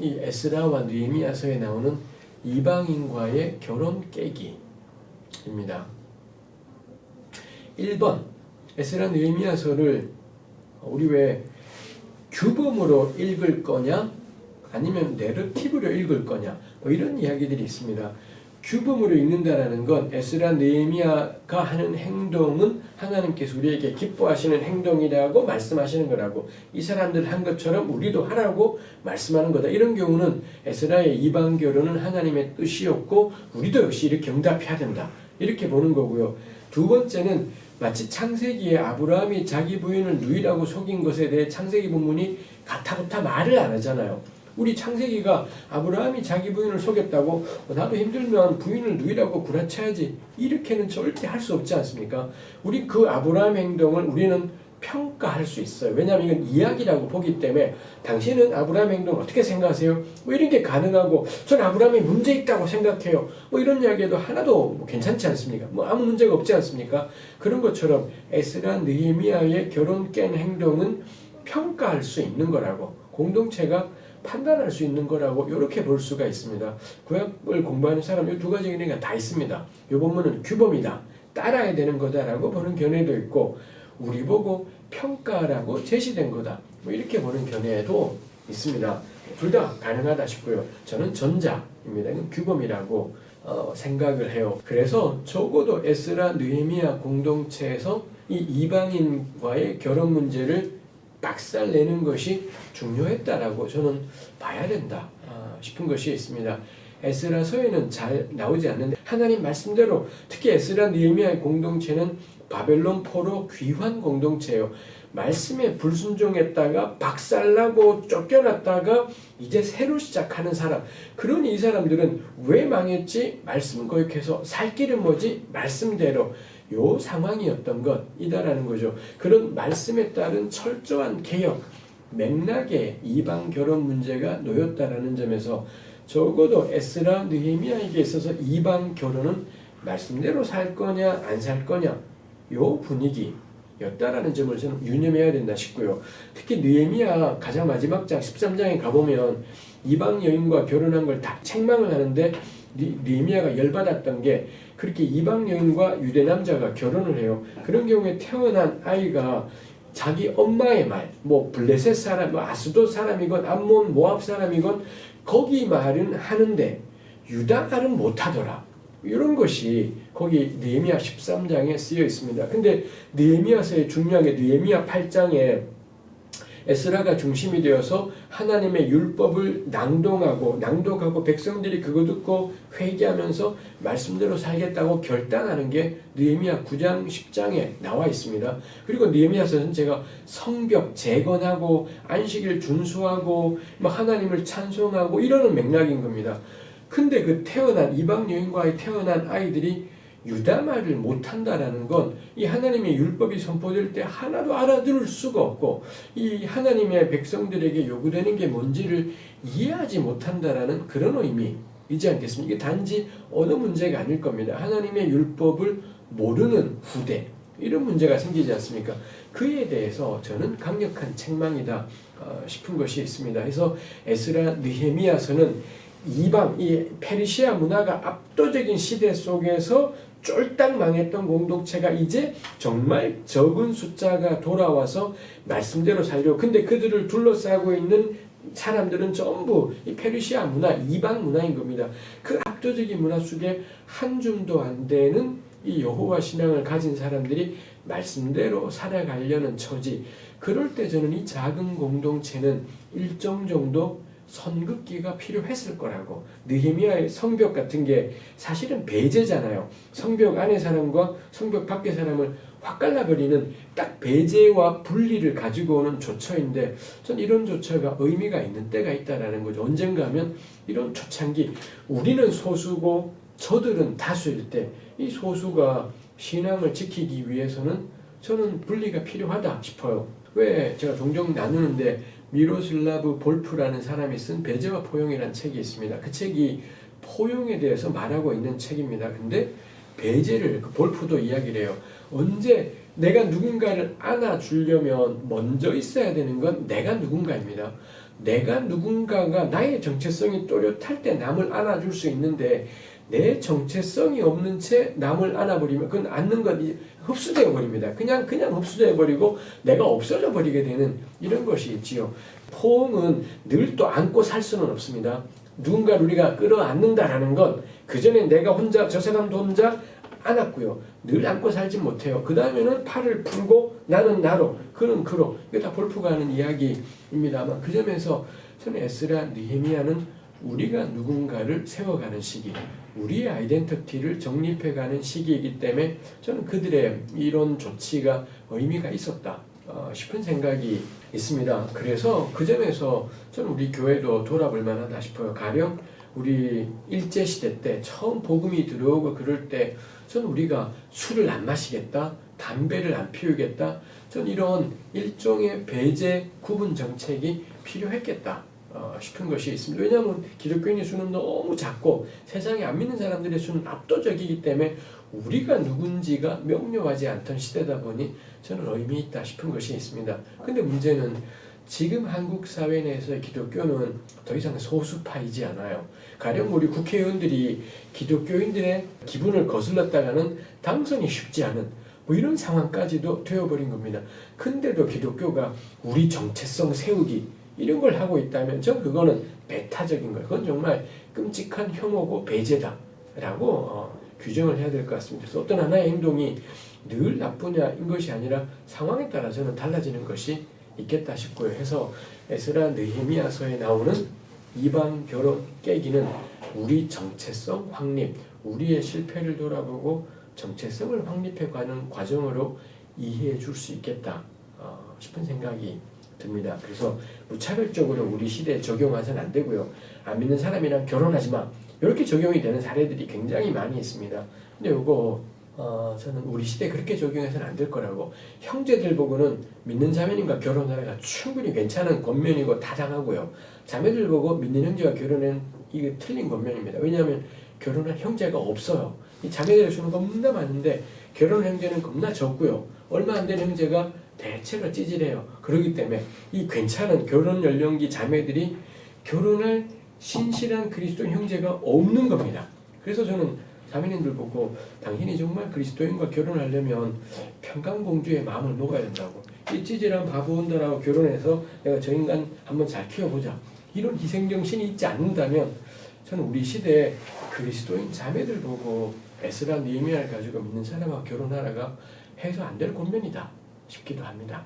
이 에스라와 느헤미야서에 나오는 이방인과의 결혼 깨기입니다. 1번 에스라 느헤미야서를 우리 왜 규범으로 읽을 거냐 아니면 내러티브로 읽을 거냐 뭐 이런 이야기들이 있습니다. 규범으로 읽는다라는 건 에스라 느헤미야가 하는 행동은 하나님께서 우리에게 기뻐하시는 행동이라고 말씀하시는 거라고 이 사람들 한 것처럼 우리도 하라고 말씀하는 거다. 이런 경우는 에스라의 이방 결혼은 하나님의 뜻이었고 우리도 역시 이렇게 응답해야 된다. 이렇게 보는 거고요. 두 번째는 마치 창세기에 아브라함이 자기 부인을 누이라고 속인 것에 대해 창세기 본문이 가타부타 말을 안 하잖아요. 우리 창세기가 아브라함이 자기 부인을 속였다고 어, 나도 힘들면 부인을 누이라고 구라쳐야지 이렇게는 절대 할 수 없지 않습니까? 우리 그 아브라함 행동을 우리는 평가할 수 있어요. 왜냐하면 이건 이야기라고 보기 때문에 당신은 아브라함 행동 어떻게 생각하세요? 뭐 이런 게 가능하고 저는 아브라함이 문제 있다고 생각해요. 뭐 이런 이야기도 하나도 뭐 괜찮지 않습니까? 뭐 아무 문제가 없지 않습니까? 그런 것처럼 에스라 느헤미야의 결혼 깬 행동은 평가할 수 있는 거라고 공동체가 판단할 수 있는 거라고 이렇게 볼 수가 있습니다. 구약을 공부하는 사람 이 두 가지 의미가 다 있습니다. 이 본문은 규범이다. 따라야 되는 거다라고 보는 견해도 있고 우리 보고 평가라고 제시된 거다. 뭐 이렇게 보는 견해도 있습니다. 둘 다 가능하다 싶고요. 저는 전자입니다. 이건 규범이라고 어, 생각을 해요. 그래서 적어도 에스라 느헤미야 공동체에서 이 이방인과의 결혼 문제를 박살내는 것이 중요했다라고 저는 봐야 된다 아, 싶은 것이 있습니다. 에스라서에는 잘 나오지 않는데 하나님 말씀대로 특히 에스라 느헤미야의 공동체는 바벨론 포로 귀환 공동체예요. 말씀에 불순종했다가 박살나고 쫓겨났다가 이제 새로 시작하는 사람. 그러니 이 사람들은 왜 망했지? 말씀 거역해서 살 길은 뭐지? 말씀대로. 요 상황이었던 것이다라는 거죠. 그런 말씀에 따른 철저한 개혁, 맥락에 이방 결혼 문제가 놓였다라는 점에서 적어도 에스라 느헤미야에게 있어서 이방 결혼은 말씀대로 살 거냐 안 살 거냐 요 분위기 였다라는 점을 저는 유념해야 된다 싶고요. 특히 느헤미야 가장 마지막 장 13장에 가보면 이방 여인과 결혼한 걸 다 책망을 하는데 느헤미야가 열받았던 게 그렇게 이방 여인과 유대 남자가 결혼을 해요. 그런 경우에 태어난 아이가 자기 엄마의 말, 뭐 블레셋 사람, 뭐 아스도 사람이건 암몬 모압 사람이건 거기 말은 하는데 유다 말은 못하더라. 이런 것이 거기 느헤미야 13장에 쓰여 있습니다. 근데 느헤미야서의 중요한 게 느헤미야 8장에 에스라가 중심이 되어서 하나님의 율법을 낭동하고 낭독하고 백성들이 그거 듣고 회개하면서 말씀대로 살겠다고 결단하는 게 느헤미야 9장 10장에 나와 있습니다. 그리고 느헤미야서는 제가 성벽 재건하고 안식일 준수하고 뭐 하나님을 찬송하고 이러는 맥락인 겁니다. 근데 그 태어난 이방 여인과의 태어난 아이들이 유다 말을 못한다라는 건 이 하나님의 율법이 선포될 때 하나도 알아들을 수가 없고 이 하나님의 백성들에게 요구되는 게 뭔지를 이해하지 못한다라는 그런 의미이지 않겠습니까? 이게 단지 어느 문제가 아닐 겁니다. 하나님의 율법을 모르는 후대 이런 문제가 생기지 않습니까? 그에 대해서 저는 강력한 책망이다 어, 싶은 것이 있습니다. 그래서 에스라 느헤미야서는 이방 이 페르시아 문화가 압도적인 시대 속에서 쫄딱 망했던 공동체가 이제 정말 적은 숫자가 돌아와서 말씀대로 살려. 근데 그들을 둘러싸고 있는 사람들은 전부 이 페르시아 문화, 이방 문화인 겁니다. 그 압도적인 문화 속에 한 줌도 안 되는 이 여호와 신앙을 가진 사람들이 말씀대로 살아가려는 처지. 그럴 때 저는 이 작은 공동체는 일정 정도 선긋기가 필요했을 거라고 느헤미야의 성벽 같은 게 사실은 배제잖아요. 성벽 안의 사람과 성벽 밖의 사람을 확 갈라버리는 딱 배제와 분리를 가지고 오는 조처인데 전 이런 조처가 의미가 있는 때가 있다라는 거죠. 언젠가 하면 이런 초창기 우리는 소수고 저들은 다수일 때 이 소수가 신앙을 지키기 위해서는 저는 분리가 필요하다 싶어요. 왜 제가 종종 나누는데 미로슬라브 볼프라는 사람이 쓴 배제와 포용이라는 책이 있습니다. 그 책이 포용에 대해서 말하고 있는 책입니다. 근데 배제를 그 볼프도 이야기를 해요. 언제 내가 누군가를 안아주려면 먼저 있어야 되는 건 내가 누군가입니다. 내가 누군가가 나의 정체성이 또렷할 때 남을 안아줄 수 있는데 내 정체성이 없는 채 남을 안아버리면 그건 안는 건 흡수되어 버립니다. 그냥 그냥 흡수되어 버리고 내가 없어져 버리게 되는 이런 것이 있지요. 포옹은 늘 또 안고 살 수는 없습니다. 누군가를 우리가 끌어안는다라는 건 그전에 내가 혼자 저 사람도 혼자 안았고요. 늘 안고 살지 못해요. 그 다음에는 팔을 풀고 나는 나로 그는 그로 이게 다 볼프가 하는 이야기입니다만 그 점에서 저는 에스라 느헤미야는 우리가 누군가를 세워가는 시기, 우리의 아이덴티티를 정립해가는 시기이기 때문에 저는 그들의 이런 조치가 의미가 있었다 어, 싶은 생각이 있습니다. 그래서 그 점에서 저는 우리 교회도 돌아볼 만하다 싶어요. 가령 우리 일제 시대 때 처음 복음이 들어오고 그럴 때 저는 우리가 술을 안 마시겠다, 담배를 안 피우겠다, 전 이런 일종의 배제 구분 정책이 필요했겠다. 어, 싶은 것이 있습니다. 왜냐하면 기독교인의 수는 너무 작고 세상에 안 믿는 사람들의 수는 압도적이기 때문에 우리가 누군지가 명료하지 않던 시대다 보니 저는 의미 있다 싶은 것이 있습니다. 근데 문제는 지금 한국 사회 내에서의 기독교는 더 이상 소수파이지 않아요. 가령 우리 국회의원들이 기독교인들의 기분을 거슬렀다가는 당선이 쉽지 않은 뭐 이런 상황까지도 되어버린 겁니다. 근데도 기독교가 우리 정체성 세우기 이런 걸 하고 있다면 전 그거는 배타적인 거예요. 그건 정말 끔찍한 혐오고 배제다라고 어, 규정을 해야 될 것 같습니다. 그래서 어떤 하나의 행동이 늘 나쁘냐인 것이 아니라 상황에 따라서는 달라지는 것이 있겠다 싶고요. 해서 에스라 느헤미야서에 나오는 이방 결혼 깨기는 우리 정체성 확립, 우리의 실패를 돌아보고 정체성을 확립해가는 과정으로 이해해 줄 수 있겠다 어, 싶은 생각이 듭니다. 그래서 무차별적으로 우리 시대에 적용해서는 안 되고요. 안 믿는 사람이랑 결혼하지 마. 이렇게 적용이 되는 사례들이 굉장히 많이 있습니다. 근데 이거 어, 저는 우리 시대에 그렇게 적용해서는 안 될 거라고 형제들 보고는 믿는 자매님과 결혼하라가 충분히 괜찮은 권면이고 타당하고요. 자매들 보고 믿는 형제와 결혼은 이게 틀린 권면입니다. 왜냐하면 결혼할 형제가 없어요. 이 자매들의 수는 겁나 많은데 결혼 형제는 겁나 적고요. 얼마 안 되는 형제가 대체로 찌질해요. 그렇기 때문에 이 괜찮은 결혼 연령기 자매들이 결혼할 신실한 그리스도 형제가 없는 겁니다. 그래서 저는 자매님들 보고 당신이 정말 그리스도인과 결혼하려면 평강공주의 마음을 먹어야 된다고 이 찌질한 바보 혼자라고 결혼해서 내가 저 인간 한번 잘 키워보자 이런 희생정신이 있지 않는다면 저는 우리 시대에 그리스도인 자매들 보고 에스라 니미아를 가지고 믿는 사람하고 결혼하라가 해서 안 될 권면이다 싶기도 합니다.